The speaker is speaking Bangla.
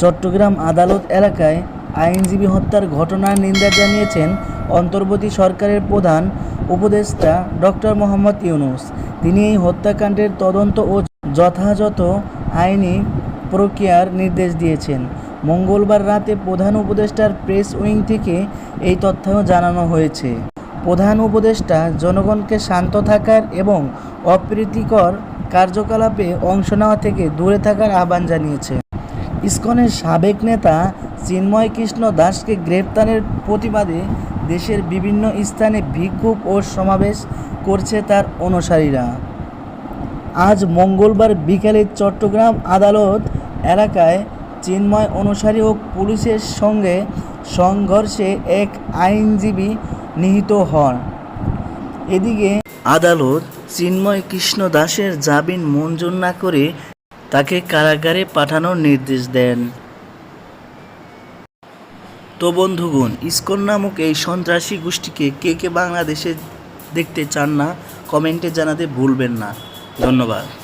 চট্টগ্রাম আদালত এলাকায় আইনজীবী হত্যার ঘটনার নিন্দা জানিয়েছেন অন্তর্বর্তী সরকারের প্রধান উপদেষ্টা ডক্টর মোহাম্মদ ইউনুস। তিনি এই হত্যাকাণ্ডের তদন্ত ও যথাযথ আইনি প্রক্রিয়ার নির্দেশ দিয়েছেন। মঙ্গলবার রাতে প্রধান উপদেষ্টার প্রেস উইং থেকে এই তথ্য জানানো হয়েছে। প্রধান উপদেষ্টা জনগণকে শান্ত থাকার এবং অপ্রীতিকর কার্যকলাপে অংশ নেওয়া থেকে দূরে থাকার আহ্বান জানিয়েছে ইসকনের সাবেক নেতা চিন্ময় কৃষ্ণ দাসকে গ্রেপ্তারের প্রতিবাদে দেশের বিভিন্ন স্থানে বিক্ষোভ ও সমাবেশ করছে তার অনুসারীরা। আজ মঙ্গলবার বিকেলে চট্টগ্রাম আদালত এলাকায় চিন্ময় অনুসারী ও পুলিশের সঙ্গে সংঘর্ষে এক আইনজীবী নিহিত হন। এদিকে আদালত চিন্ময় কৃষ্ণ দাসের জামিন মঞ্জুর না করে তাকে কারাগারে পাঠানোর নির্দেশ দেন। তো বন্ধুগণ, ইস্কন নামক এই সন্ত্রাসী গোষ্ঠীকে কে কে বাংলাদেশে দেখতে চান না, কমেন্টে জানাতে ভুলবেন না। ধন্যবাদ।